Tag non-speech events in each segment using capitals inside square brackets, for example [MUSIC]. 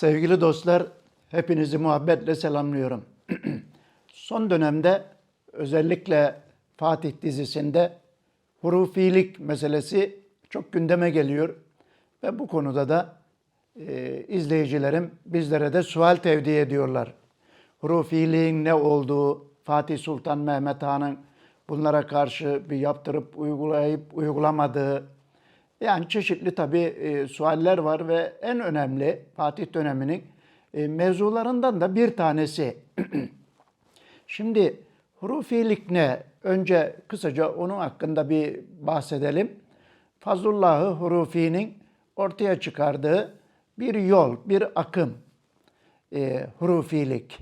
Sevgili dostlar, hepinizi muhabbetle selamlıyorum. [CLEARS THROAT] Son dönemde özellikle Fatih dizisinde hurufilik meselesi çok gündeme geliyor. Ve bu konuda da e, izleyicilerim bizlere de sual tevdi ediyorlar. Hurufiliğin ne olduğu, Fatih Sultan Mehmet Han'ın bunlara karşı bir yaptırıp uygulayıp uygulamadığı, yani çeşitli tabii e, sualler var ve en önemli Fatih döneminin e, mevzularından da bir tanesi. [CLEARS THROAT] Şimdi hurufilik ne? Önce kısaca onun hakkında bir bahsedelim. Fazlullah'ı Hurufi'nin ortaya çıkardığı bir yol, bir akım. E, hurufilik.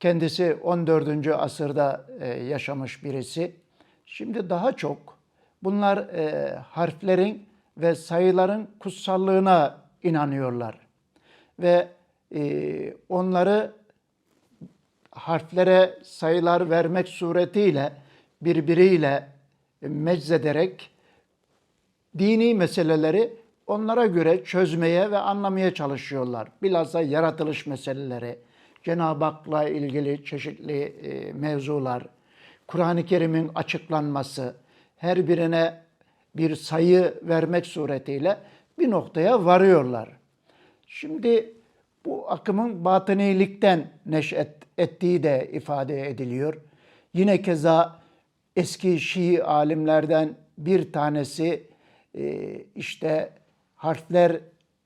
Kendisi 14. asırda e, yaşamış birisi. Şimdi daha çok bunlar e, harflerin ve sayıların kutsallığına inanıyorlar. Ve e, onları harflere sayılar vermek suretiyle birbiriyle meczederek dini meseleleri onlara göre çözmeye ve anlamaya çalışıyorlar. Bilhassa yaratılış meseleleri, Cenab-ı Hak'la ilgili çeşitli e, mevzular, Kur'an-ı Kerim'in açıklanması, her birine bir sayı vermek suretiyle bir noktaya varıyorlar. Şimdi bu akımın batınilikten neşet ettiği de ifade ediliyor. Yine keza eski Şii alimlerden bir tanesi e, işte harfler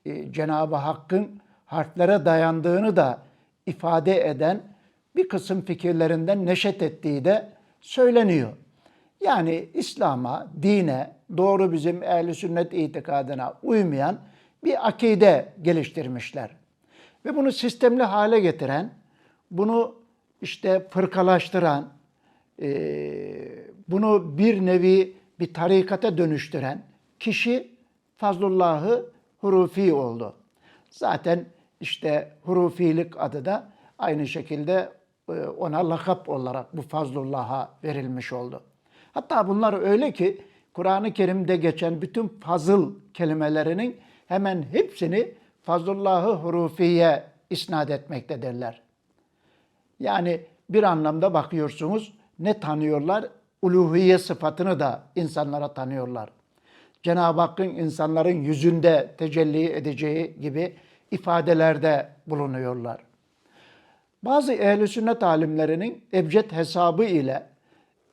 e, Cenab-ı Hakk'ın harflere dayandığını da ifade eden bir kısım fikirlerinden neşet ettiği de söyleniyor. Yani İslam'a, dine, doğru bizim ehli sünnet itikadına uymayan bir akide geliştirmişler. Ve bunu sistemli hale getiren, bunu işte fırkalaştıran, bunu bir nevi bir tarikata dönüştüren kişi Fazlullah'ı Hurufi oldu. Zaten işte Hurufilik adı da aynı şekilde ona lakap olarak bu Fazlullah'a verilmiş oldu. Hatta bunlar öyle ki Kur'an-ı Kerim'de geçen bütün fazıl kelimelerinin hemen hepsini Fazlullah'ı hurufiye isnat etmektedirler. Yani bir anlamda bakıyorsunuz ne tanıyorlar? Uluhiye sıfatını da insanlara tanıyorlar. Cenab-ı Hakk'ın insanların yüzünde tecelli edeceği gibi ifadelerde bulunuyorlar. Bazı ehli sünnet alimlerinin ebced hesabı ile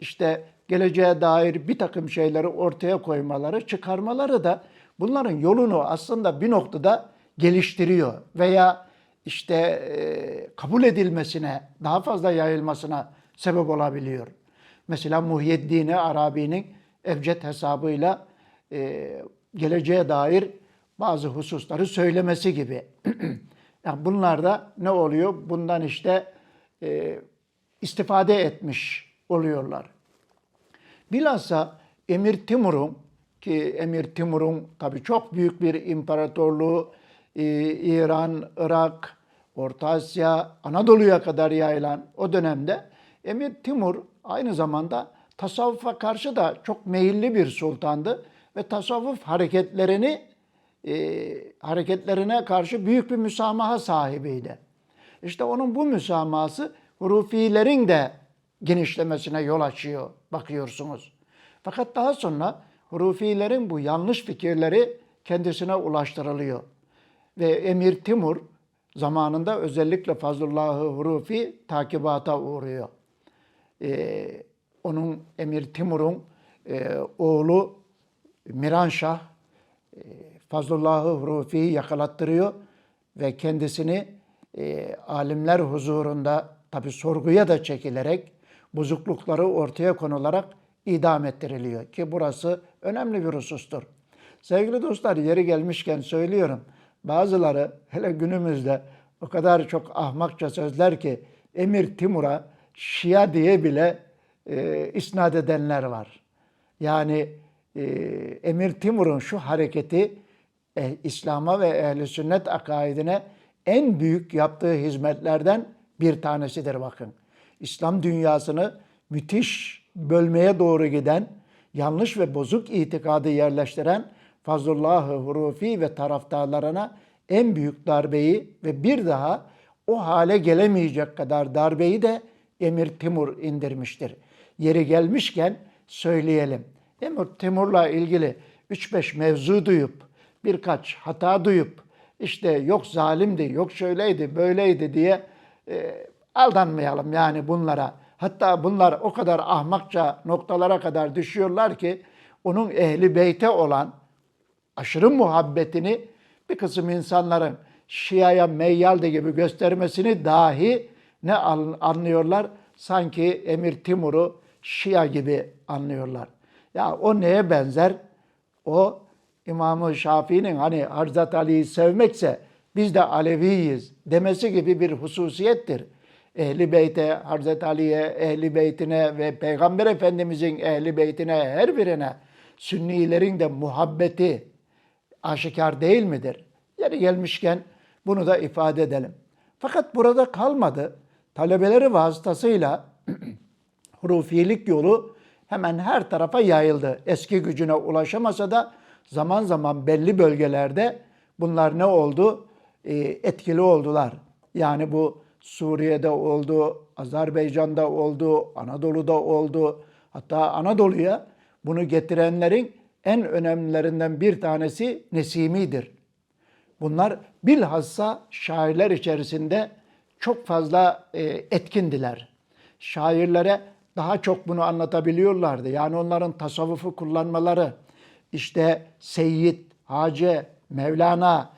işte geleceğe dair bir takım şeyleri ortaya koymaları, çıkarmaları da bunların yolunu aslında bir noktada geliştiriyor veya işte e, kabul edilmesine, daha fazla yayılmasına sebep olabiliyor. Mesela Muhyiddin Arabi'nin Ebced hesabıyla e, geleceğe dair bazı hususları söylemesi gibi. [CLEARS THROAT] yani bunlar da ne oluyor? Bundan işte e, istifade etmiş oluyorlar. Bilhassa Emir Timur'un ki Emir Timur'un tabii çok büyük bir imparatorluğu e, İran, Irak, Orta Asya, Anadolu'ya kadar yayılan o dönemde Emir Timur aynı zamanda tasavvufa karşı da çok meyilli bir sultandı ve tasavvuf hareketlerini e, hareketlerine karşı büyük bir müsamaha sahibiydi. İşte onun bu müsamahası hurufilerin de genişlemesine yol açıyor bakıyorsunuz. Fakat daha sonra hurufilerin bu yanlış fikirleri kendisine ulaştırılıyor. Ve Emir Timur zamanında özellikle Fazlullah'ı Hurufi takibata uğruyor. Ee, onun Emir Timur'un e, oğlu Miranşah e, Fazlullah'ı Hurufi'yi yakalattırıyor ve kendisini e, alimler huzurunda tabi sorguya da çekilerek bozuklukları ortaya konularak idam ettiriliyor ki burası önemli bir husustur. Sevgili dostlar yeri gelmişken söylüyorum. Bazıları hele günümüzde o kadar çok ahmakça sözler ki Emir Timur'a Şia diye bile e, isnat edenler var. Yani e, Emir Timur'un şu hareketi e, İslam'a ve ehli sünnet akaidine en büyük yaptığı hizmetlerden bir tanesidir bakın. İslam dünyasını müthiş bölmeye doğru giden, yanlış ve bozuk itikadı yerleştiren Fazlullah-ı Hurufi ve taraftarlarına en büyük darbeyi ve bir daha o hale gelemeyecek kadar darbeyi de Emir Timur indirmiştir. Yeri gelmişken söyleyelim. Emir Timur'la ilgili 3-5 mevzu duyup, birkaç hata duyup, işte yok zalimdi, yok şöyleydi, böyleydi diye e, aldanmayalım yani bunlara. Hatta bunlar o kadar ahmakça noktalara kadar düşüyorlar ki onun ehli beyte olan aşırı muhabbetini bir kısım insanların Şia'ya meyyalde gibi göstermesini dahi ne an- anlıyorlar? Sanki Emir Timur'u Şia gibi anlıyorlar. Ya o neye benzer? O İmam-ı Şafii'nin hani Hazreti Ali'yi sevmekse biz de Aleviyiz demesi gibi bir hususiyettir. Ehli Beyt'e, Hazreti Ali'ye, Ehli Beyt'ine ve Peygamber Efendimizin Ehli Beyt'ine her birine Sünnilerin de muhabbeti aşikar değil midir? Yeri gelmişken bunu da ifade edelim. Fakat burada kalmadı. Talebeleri vasıtasıyla [CLEARS THROAT] hurufilik yolu hemen her tarafa yayıldı. Eski gücüne ulaşamasa da zaman zaman belli bölgelerde bunlar ne oldu? Ee, etkili oldular. Yani bu Suriye'de oldu, Azerbaycan'da oldu, Anadolu'da oldu. Hatta Anadolu'ya bunu getirenlerin en önemlilerinden bir tanesi Nesimi'dir. Bunlar bilhassa şairler içerisinde çok fazla e, etkindiler. Şairlere daha çok bunu anlatabiliyorlardı. Yani onların tasavvufu kullanmaları, işte Seyyid, Hace, Mevlana,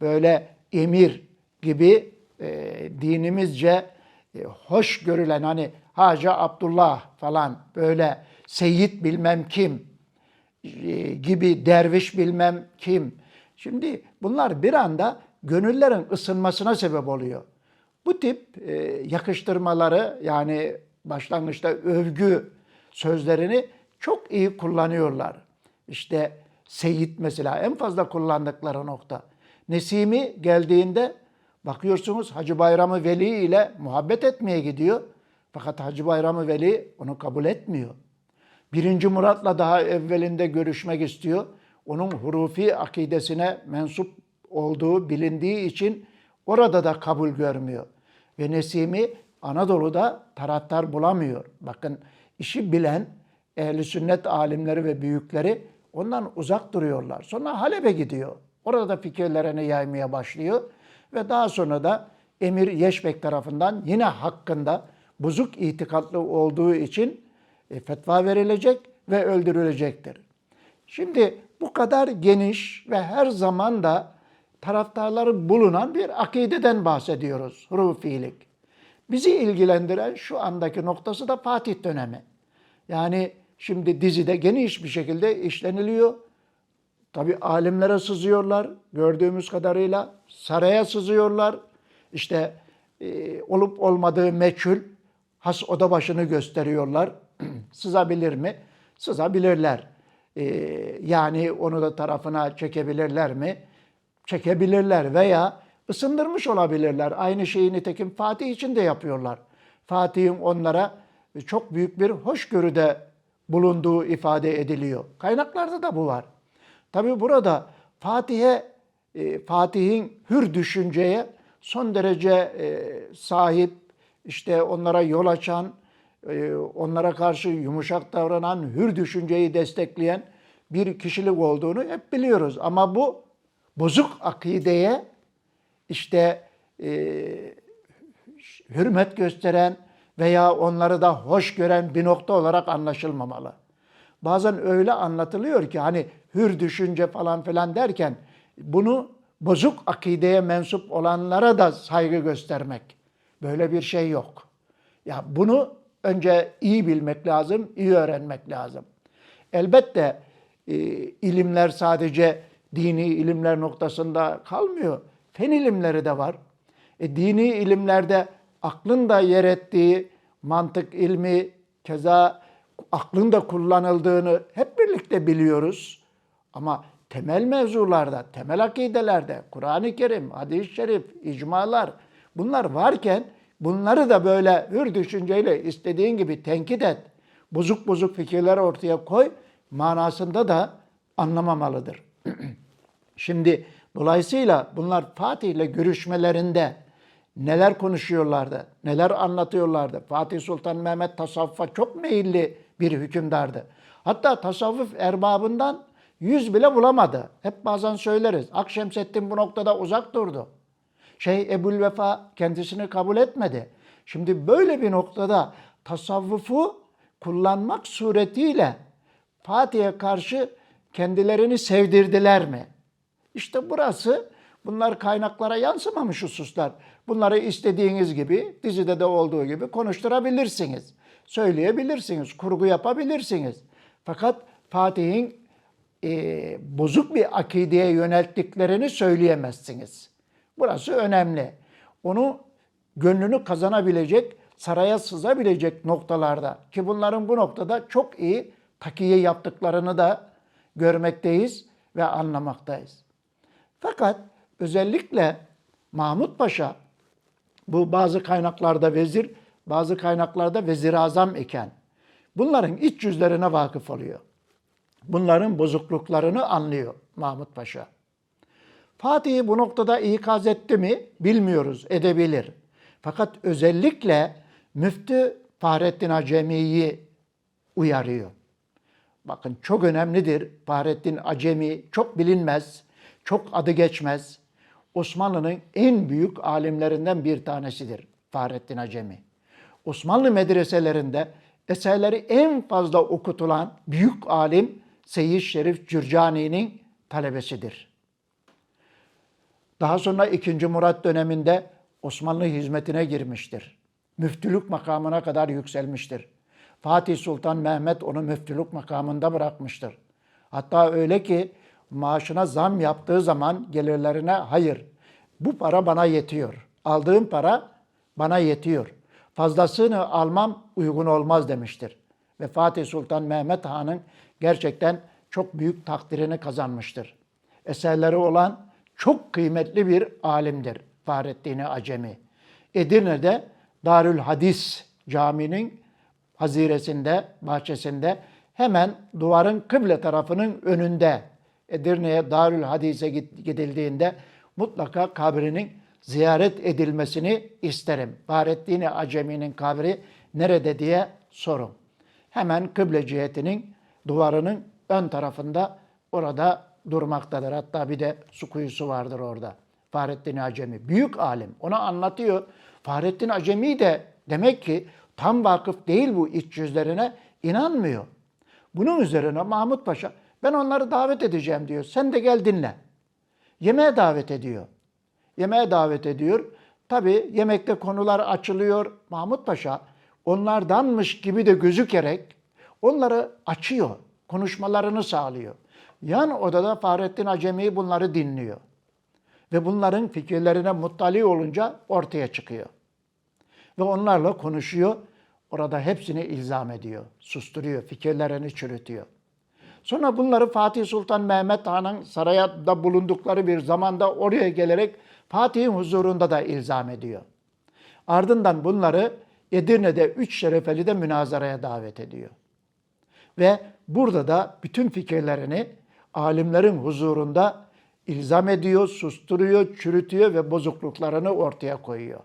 böyle emir gibi e, dinimizce e, hoş görülen hani Hacı Abdullah falan böyle Seyyid bilmem kim, e, gibi derviş bilmem kim. Şimdi bunlar bir anda gönüllerin ısınmasına sebep oluyor. Bu tip e, yakıştırmaları yani başlangıçta övgü sözlerini çok iyi kullanıyorlar. İşte Seyit mesela en fazla kullandıkları nokta. Nesimi geldiğinde bakıyorsunuz Hacı Bayramı Veli ile muhabbet etmeye gidiyor. Fakat Hacı Bayramı Veli onu kabul etmiyor. Birinci Murat'la daha evvelinde görüşmek istiyor. Onun hurufi akidesine mensup olduğu bilindiği için orada da kabul görmüyor. Ve Nesimi Anadolu'da taraftar bulamıyor. Bakın işi bilen ehli sünnet alimleri ve büyükleri ondan uzak duruyorlar. Sonra Halep'e gidiyor. Orada da fikirlerini yaymaya başlıyor. Ve daha sonra da Emir Yeşbek tarafından yine hakkında bozuk itikatlı olduğu için e, fetva verilecek ve öldürülecektir. Şimdi bu kadar geniş ve her zaman da taraftarları bulunan bir akideden bahsediyoruz. Hurufilik. Bizi ilgilendiren şu andaki noktası da Fatih dönemi. Yani şimdi dizide geniş bir şekilde işleniliyor. Tabi alimlere sızıyorlar gördüğümüz kadarıyla. Saraya sızıyorlar. İşte e, olup olmadığı meçhul has oda başını gösteriyorlar. [CLEARS THROAT] Sızabilir mi? Sızabilirler. E, yani onu da tarafına çekebilirler mi? Çekebilirler veya ısındırmış olabilirler. Aynı şeyi nitekim Fatih için de yapıyorlar. Fatih'in onlara çok büyük bir hoşgörüde bulunduğu ifade ediliyor. Kaynaklarda da bu var. Tabi burada Fatih'e e, Fatih'in hür düşünceye son derece e, sahip, işte onlara yol açan, e, onlara karşı yumuşak davranan, hür düşünceyi destekleyen bir kişilik olduğunu hep biliyoruz. Ama bu bozuk akideye işte hürmet gösteren veya onları da hoş gören bir nokta olarak anlaşılmamalı. Bazen öyle anlatılıyor ki hani hür düşünce falan filan derken bunu bozuk akideye mensup olanlara da saygı göstermek. Böyle bir şey yok. Ya bunu önce iyi bilmek lazım, iyi öğrenmek lazım. Elbette e, ilimler sadece dini ilimler noktasında kalmıyor. Fen ilimleri de var. E, dini ilimlerde aklın da yer ettiği mantık ilmi, keza aklın da kullanıldığını hep birlikte biliyoruz. Ama temel mevzularda, temel akidelerde, Kur'an-ı Kerim, hadis-i şerif, icmalar bunlar varken bunları da böyle hür düşünceyle istediğin gibi tenkit et. Bozuk bozuk fikirler ortaya koy manasında da anlamamalıdır. [CLEARS THROAT] Şimdi Dolayısıyla bunlar Fatih ile görüşmelerinde neler konuşuyorlardı, neler anlatıyorlardı. Fatih Sultan Mehmet tasavvufa çok meyilli bir hükümdardı. Hatta tasavvuf erbabından yüz bile bulamadı. Hep bazen söyleriz. Akşemseddin bu noktada uzak durdu. Şey Ebu'l-Vefa kendisini kabul etmedi. Şimdi böyle bir noktada tasavvufu kullanmak suretiyle Fatih'e karşı kendilerini sevdirdiler mi? İşte burası bunlar kaynaklara yansımamış hususlar. Bunları istediğiniz gibi dizide de olduğu gibi konuşturabilirsiniz. Söyleyebilirsiniz, kurgu yapabilirsiniz. Fakat Fatih'in e, bozuk bir akideye yönelttiklerini söyleyemezsiniz. Burası önemli. Onu gönlünü kazanabilecek, saraya sızabilecek noktalarda ki bunların bu noktada çok iyi takiye yaptıklarını da görmekteyiz ve anlamaktayız. Fakat özellikle Mahmut Paşa bu bazı kaynaklarda vezir, bazı kaynaklarda vezir azam iken bunların iç yüzlerine vakıf oluyor. Bunların bozukluklarını anlıyor Mahmut Paşa. Fatih'i bu noktada ikaz etti mi bilmiyoruz, edebilir. Fakat özellikle Müftü Fahrettin Acemi'yi uyarıyor. Bakın çok önemlidir. Fahrettin Acemi çok bilinmez, çok adı geçmez. Osmanlı'nın en büyük alimlerinden bir tanesidir Fahrettin Acemi. Osmanlı medreselerinde eserleri en fazla okutulan büyük alim Seyyid Şerif Cürcani'nin talebesidir. Daha sonra 2. Murat döneminde Osmanlı hizmetine girmiştir. Müftülük makamına kadar yükselmiştir. Fatih Sultan Mehmet onu müftülük makamında bırakmıştır. Hatta öyle ki maaşına zam yaptığı zaman gelirlerine hayır bu para bana yetiyor. Aldığım para bana yetiyor. Fazlasını almam uygun olmaz demiştir. Ve Fatih Sultan Mehmet Han'ın gerçekten çok büyük takdirini kazanmıştır. Eserleri olan çok kıymetli bir alimdir Fahrettin Acemi. Edirne'de Darül Hadis Camii'nin haziresinde, bahçesinde hemen duvarın kıble tarafının önünde Edirne'ye Darül Hadis'e gidildiğinde mutlaka kabrinin ziyaret edilmesini isterim. Fahrettin Acemi'nin kabri nerede diye sorun. Hemen kıble cihetinin duvarının ön tarafında orada durmaktadır. Hatta bir de su kuyusu vardır orada. Fahrettin Acemi. Büyük alim. Ona anlatıyor. Fahrettin Acemi de demek ki tam vakıf değil bu iç yüzlerine inanmıyor. Bunun üzerine Mahmut Paşa ben onları davet edeceğim diyor. Sen de gel dinle. Yemeğe davet ediyor. Yemeğe davet ediyor. Tabi yemekte konular açılıyor. Mahmut Paşa onlardanmış gibi de gözükerek onları açıyor. Konuşmalarını sağlıyor. Yan odada Fahrettin Acemi bunları dinliyor. Ve bunların fikirlerine muttali olunca ortaya çıkıyor. Ve onlarla konuşuyor. Orada hepsini ilzam ediyor, susturuyor, fikirlerini çürütüyor. Sonra bunları Fatih Sultan Mehmet Han'ın sarayda bulundukları bir zamanda oraya gelerek Fatih'in huzurunda da ilzam ediyor. Ardından bunları Edirne'de üç şerefeli de münazaraya davet ediyor. Ve burada da bütün fikirlerini alimlerin huzurunda ilzam ediyor, susturuyor, çürütüyor ve bozukluklarını ortaya koyuyor.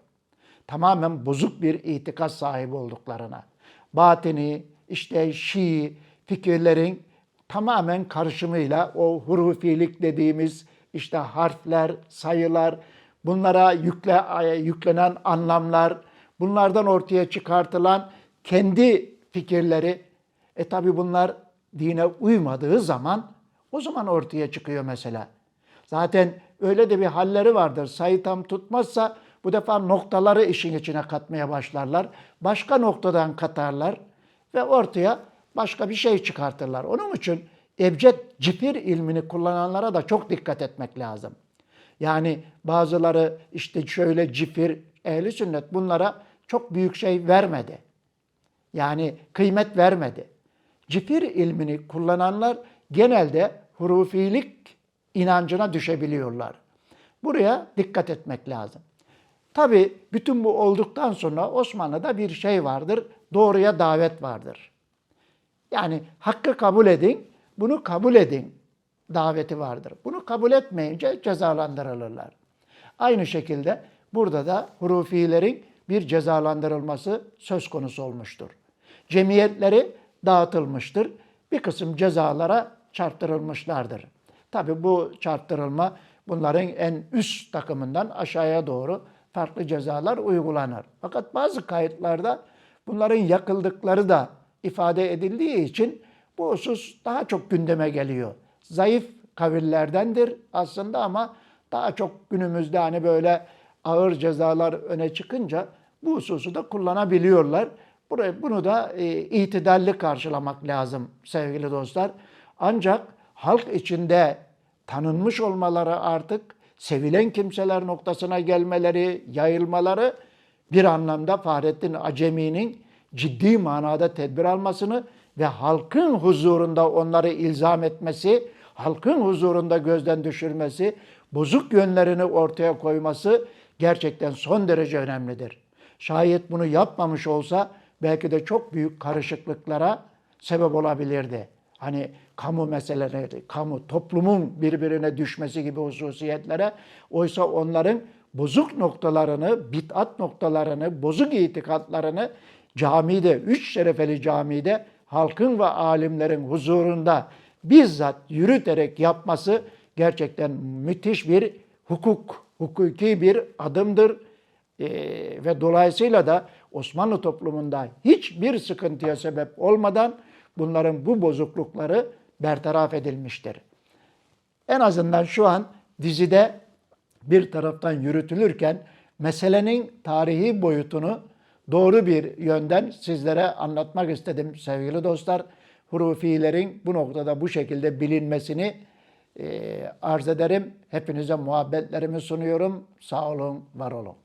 Tamamen bozuk bir itikat sahibi olduklarına. Batini, işte Şii fikirlerin tamamen karışımıyla o hurufilik dediğimiz işte harfler, sayılar, bunlara yükle, yüklenen anlamlar, bunlardan ortaya çıkartılan kendi fikirleri, e tabi bunlar dine uymadığı zaman o zaman ortaya çıkıyor mesela. Zaten öyle de bir halleri vardır. Sayı tam tutmazsa bu defa noktaları işin içine katmaya başlarlar. Başka noktadan katarlar ve ortaya başka bir şey çıkartırlar. Onun için ebced cifir ilmini kullananlara da çok dikkat etmek lazım. Yani bazıları işte şöyle cifir, ehli sünnet bunlara çok büyük şey vermedi. Yani kıymet vermedi. Cifir ilmini kullananlar genelde hurufilik inancına düşebiliyorlar. Buraya dikkat etmek lazım. Tabi bütün bu olduktan sonra Osmanlı'da bir şey vardır, doğruya davet vardır. Yani hakkı kabul edin, bunu kabul edin. daveti vardır. Bunu kabul etmeyince cezalandırılırlar. Aynı şekilde burada da hurufilerin bir cezalandırılması söz konusu olmuştur. Cemiyetleri dağıtılmıştır. Bir kısım cezalara çarptırılmışlardır. Tabi bu çarptırılma bunların en üst takımından aşağıya doğru farklı cezalar uygulanır. Fakat bazı kayıtlarda bunların yakıldıkları da ifade edildiği için bu husus daha çok gündeme geliyor. Zayıf kavillerdendir aslında ama daha çok günümüzde hani böyle ağır cezalar öne çıkınca bu hususu da kullanabiliyorlar. Burayı, bunu da e, itidalli karşılamak lazım sevgili dostlar. Ancak halk içinde tanınmış olmaları artık sevilen kimseler noktasına gelmeleri, yayılmaları bir anlamda Fahrettin Acemi'nin ciddi manada tedbir almasını ve halkın huzurunda onları ilzam etmesi, halkın huzurunda gözden düşürmesi, bozuk yönlerini ortaya koyması gerçekten son derece önemlidir. Şayet bunu yapmamış olsa belki de çok büyük karışıklıklara sebep olabilirdi. Hani kamu meseleleri, kamu, toplumun birbirine düşmesi gibi hususiyetlere. Oysa onların bozuk noktalarını, bit'at noktalarını, bozuk itikatlarını camide, üç şerefeli camide halkın ve alimlerin huzurunda bizzat yürüterek yapması gerçekten müthiş bir hukuk, hukuki bir adımdır. Ee, ve dolayısıyla da Osmanlı toplumunda hiçbir sıkıntıya sebep olmadan bunların bu bozuklukları bertaraf edilmiştir. En azından şu an dizide bir taraftan yürütülürken meselenin tarihi boyutunu doğru bir yönden sizlere anlatmak istedim sevgili dostlar. Hurufilerin bu noktada bu şekilde bilinmesini e, arz ederim. Hepinize muhabbetlerimi sunuyorum. Sağ olun, var olun.